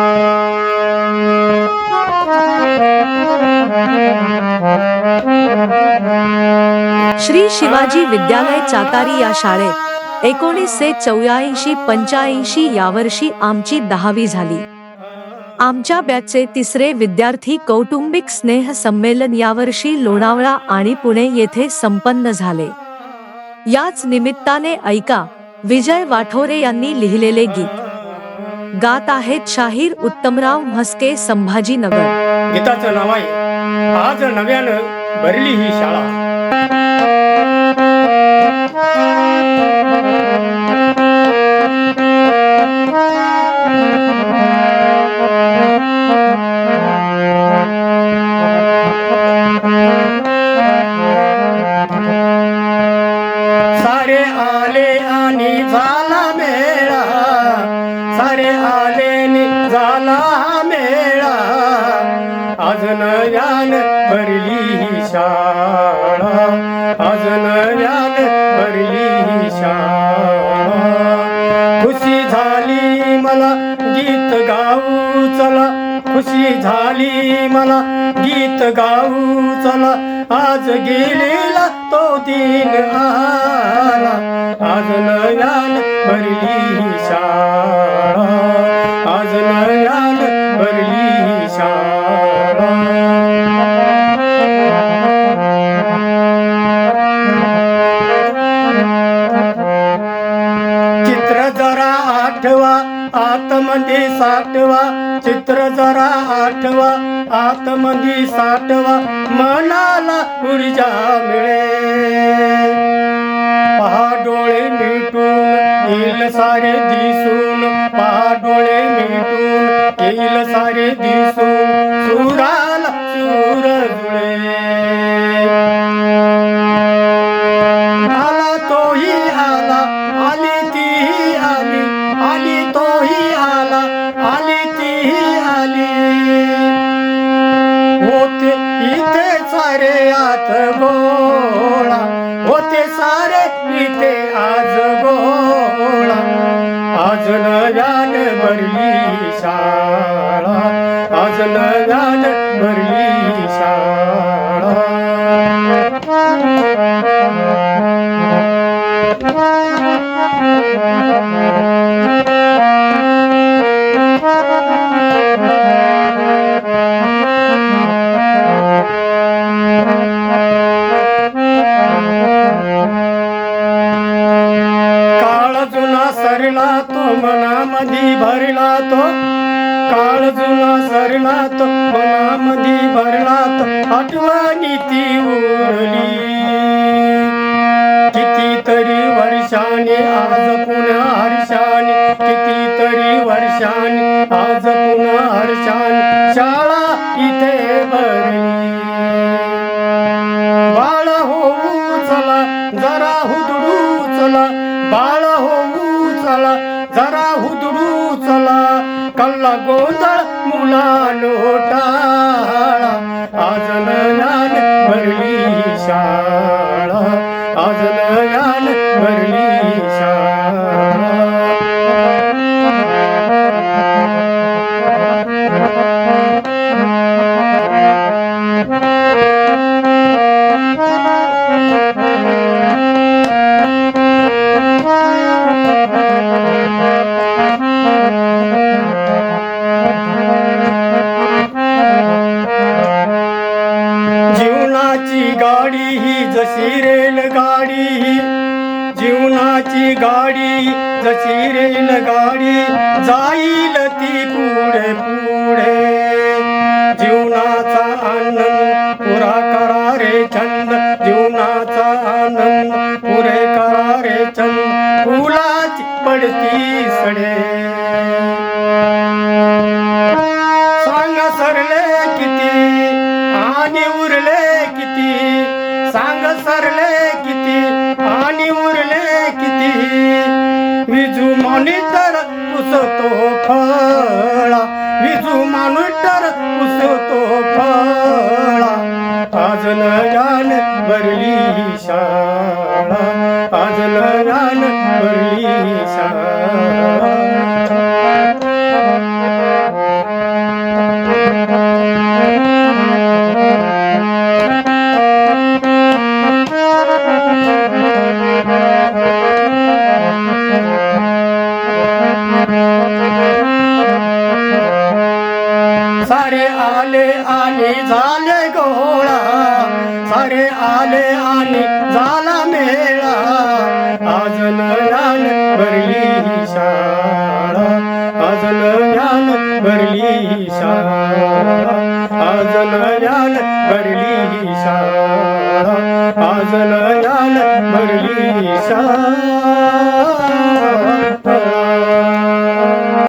श्री शिवाजी विद्यालय चातारी या शाळेत एकोणीसशे चौऱ्याऐंशी पंच्याऐंशी यावर्षी आमची दहावी झाली. आमच्या बॅचचे तिसरे विद्यार्थी कौटुंबिक स्नेह संमेलन यावर्षी लोणावळा आणि पुणे येथे संपन्न झाले. याच निमित्ताने ऐका विजय वाठोरे यांनी लिहिलेले गीत. गात आहेत शाहीर उत्तमराव म्हस्के संभाजीनगर. गीताचं नाव आहे आज नव्यानं भरली ही शाळा. सारे आले आणि झाला मे नव्यान भरली ही शाळा. आज नव्यान भरली ही शाळा. खुशी झाली मला गीत गाऊ चला. खुशी झाली मला गीत गाऊ चला. आज गेलेला तो दिन आला. आज नव्यान भरली ही शाळा. आतमध्ये साठवा चित्र जरा आठवा आतमध्ये साठवा मनाला ऊर्जा मिळे. पहा डोळे मिटून येईल सारे दिसून. पहा डोळे मिटून येईल सारे दिसून. सुराला सुर जुळे. सारे आत गोळा होते सारे इथे आज गोळा आज नव्यान भरली शाळा आज नव्यान भरली शाळा जुना मनामधी भरणात आठवणी ती उरली. कितीतरी वर्षाने आज पुन्हा हर्षाने कितीतरी वर्षाने आज पुन्हा हर्षाने शाळा इथे भरली. बाळ होऊ चला जरा हुदडू चला बाळ होऊ चला जरा हुदडू चला. कल्ला गोंधळ मुला टाळा आज ज्ञान भरली शाळा. आज ज्ञान भरली शाळा. जीवनाची गाडी ही जीवनाची गाडी जशी रेल गाडी जाईल ती पुढे पुढे. जीवनाचा फळा. विजू माणूस तर उसतो फळा. आजल रान भरली शाळा. आजल रान भरली शाळा. सारे आले आले झाले गोळा. सारे आले आले झाला मेळा. आज ज्ञान भरली शाळा. आज ज्ञान भरली शाळा. आज ज्ञान भरली शाळा. आज ज्ञान भरली शाळा.